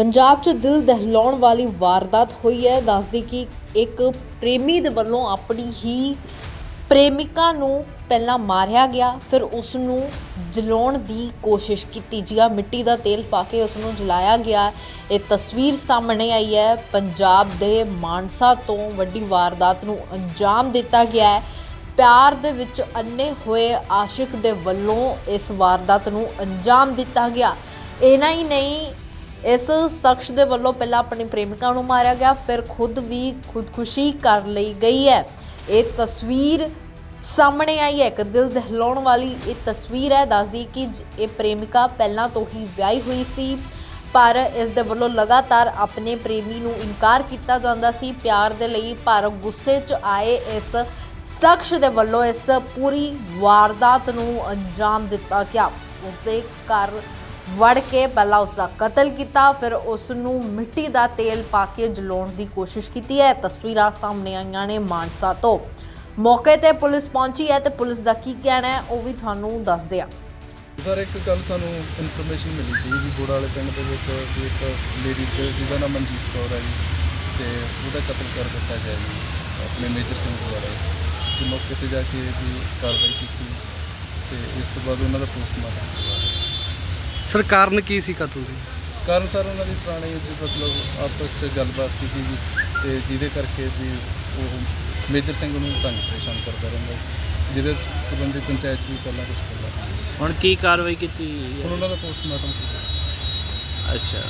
ਪੰਜਾਬ 'ਚ ਦਿਲ ਦਹਿਲਾਉਣ ਵਾਲੀ ਵਾਰਦਾਤ ਹੋਈ ਹੈ। ਦੱਸਦੀ ਕਿ ਇੱਕ ਪ੍ਰੇਮੀ ਦੇ ਵੱਲੋਂ ਆਪਣੀ ਹੀ ਪ੍ਰੇਮਿਕਾ ਨੂੰ ਪਹਿਲਾਂ ਮਾਰਿਆ ਗਿਆ, ਫਿਰ ਉਸ ਨੂੰ ਜਲਾਉਣ ਦੀ ਕੋਸ਼ਿਸ਼ ਕੀਤੀ। ਗਿਆ ਮਿੱਟੀ ਦਾ ਤੇਲ ਪਾ ਕੇ ਉਸ ਨੂੰ ਜਲਾਇਆ ਗਿਆ। ਇਹ ਤਸਵੀਰ ਸਾਹਮਣੇ ਆਈ ਹੈ। ਪੰਜਾਬ ਦੇ ਮਾਨਸਾ ਤੋਂ ਵੱਡੀ ਵਾਰਦਾਤ ਨੂੰ ਅੰਜਾਮ ਦਿੱਤਾ ਗਿਆ ਹੈ। ਪਿਆਰ ਦੇ ਵਿੱਚ ਅੰਨੇ ਹੋਏ ਆਸ਼ਿਕ ਦੇ ਵੱਲੋਂ ਇਸ ਵਾਰਦਾਤ ਨੂੰ ਅੰਜਾਮ ਦਿੱਤਾ ਗਿਆ। ਇਹਨਾਂ ਹੀ ਨਹੀਂ ਇਸ ਸ਼ਖਸ ਦੇ ਵੱਲੋਂ ਪਹਿਲਾਂ ਆਪਣੀ ਪ੍ਰੇਮਿਕਾ ਨੂੰ ਮਾਰਿਆ ਗਿਆ, ਫਿਰ ਖੁਦ ਵੀ ਖੁਦਕੁਸ਼ੀ ਕਰ ਲਈ ਗਈ ਹੈ। ਇਹ ਤਸਵੀਰ ਸਾਹਮਣੇ ਆਈ ਹੈ, ਇੱਕ ਦਿਲ ਦਹਿਲਾਉਣ ਵਾਲੀ ਇਹ ਤਸਵੀਰ ਹੈ। ਦੱਸਦੀ ਕਿ ਜ- ਇਹ ਪ੍ਰੇਮਿਕਾ ਪਹਿਲਾਂ ਤੋਂ ਹੀ ਵਿਆਹੀ ਹੋਈ ਸੀ, ਪਰ ਇਸ ਦੇ ਵੱਲੋਂ ਲਗਾਤਾਰ ਆਪਣੇ ਪ੍ਰੇਮੀ ਨੂੰ ਇਨਕਾਰ ਕੀਤਾ ਜਾਂਦਾ ਸੀ। ਪਿਆਰ ਦੇ ਲਈ ਪਰ ਗੁੱਸੇ 'ਚ ਆਏ ਇਸ ਸ਼ਖਸ ਦੇ ਵੱਲੋਂ ਇਸ ਪੂਰੀ ਵਾਰਦਾਤ ਨੂੰ ਅੰਜਾਮ ਦਿੱਤਾ ਗਿਆ। ਉਸ ਦੇ ਘਰ ਵੜ ਕੇ ਪਹਿਲਾਂ ਉਸ ਦਾ ਕਤਲ ਕੀਤਾ, ਫਿਰ ਉਸ ਨੂੰ ਮਿੱਟੀ ਦਾ ਤੇਲ ਪਾ ਕੇ ਜਲਾਉਣ ਦੀ ਕੋਸ਼ਿਸ਼ ਕੀਤੀ ਹੈ। ਤਸਵੀਰਾਂ ਸਾਹਮਣੇ ਆਈਆਂ ਨੇ ਮਾਨਸਾ ਤੋਂ। ਮੌਕੇ ਤੇ ਪੁਲਿਸ ਪਹੁੰਚੀ ਹੈ ਤੇ ਪੁਲਿਸ ਦਾ ਕੀ ਕਹਿਣਾ ਹੈ, ਉਹ ਵੀ ਤੁਹਾਨੂੰ ਦੱਸਦੇ ਹਾਂ। ਸਰ, ਇੱਕ ਗੱਲ ਸਾਨੂੰ ਇਨਫੋਰਮੇਸ਼ਨ ਮਿਲੀ ਸੀ ਵੀ ਬੋੜਾ ਵਾਲੇ ਪਿੰਡ ਦੇ ਵਿੱਚ ਵੀ ਇੱਕ ਲੇਡੀ ਜਿਹਦਾ ਨਾਮ ਮਨਜੀਤ ਕੌਰ ਹੈ ਜੀ, ਤੇ ਉਹਦਾ ਕਤਲ ਕਰ ਦਿੱਤਾ ਗਿਆ ਜੀ, ਆਪਣੇ ਮੇਜਰ ਸਿੰਘ ਦੁਆਰਾ ਤੇ ਮੌਕੇ ਤੇ ਜਾ ਕੇ ਵੀ ਕਾਰਵਾਈ ਕੀਤੀ ਤੇ ਇਸ ਤੋਂ ਬਾਅਦ ਉਹਨਾਂ ਦਾ ਪੋਸਟਮਾਰਟਮ ਸਰ ਕਾਰਨ ਕੀ ਸੀ ਕਤਲ ਦੇ? ਕਾਰਨ ਸਰ ਉਹਨਾਂ ਦੀ ਪੁਰਾਣੀ ਵੀ ਮਤਲਬ ਆਪਸ 'ਚ ਗੱਲਬਾਤ ਸੀਗੀ ਜੀ ਤੇ ਜਿਹਦੇ ਕਰਕੇ ਵੀ ਉਹ ਮੇਜਰ ਸਿੰਘ ਨੂੰ ਤੰਗ ਪਰੇਸ਼ਾਨ ਕਰਦਾ ਰਹਿੰਦਾ ਸੀ ਜਿਹਦੇ ਸੰਬੰਧੀ ਪੰਚਾਇਤ 'ਚ ਵੀ ਪਹਿਲਾਂ ਕੁਝ ਕਰਦਾ ਹੁਣ ਕੀ ਕਾਰਵਾਈ ਕੀਤੀ ਹੁਣ ਹੈ? ਉਹਨਾਂ ਦਾ ਪੋਸਟਮਾਰਟਮ ਕੀਤਾ ਅੱਛਾ।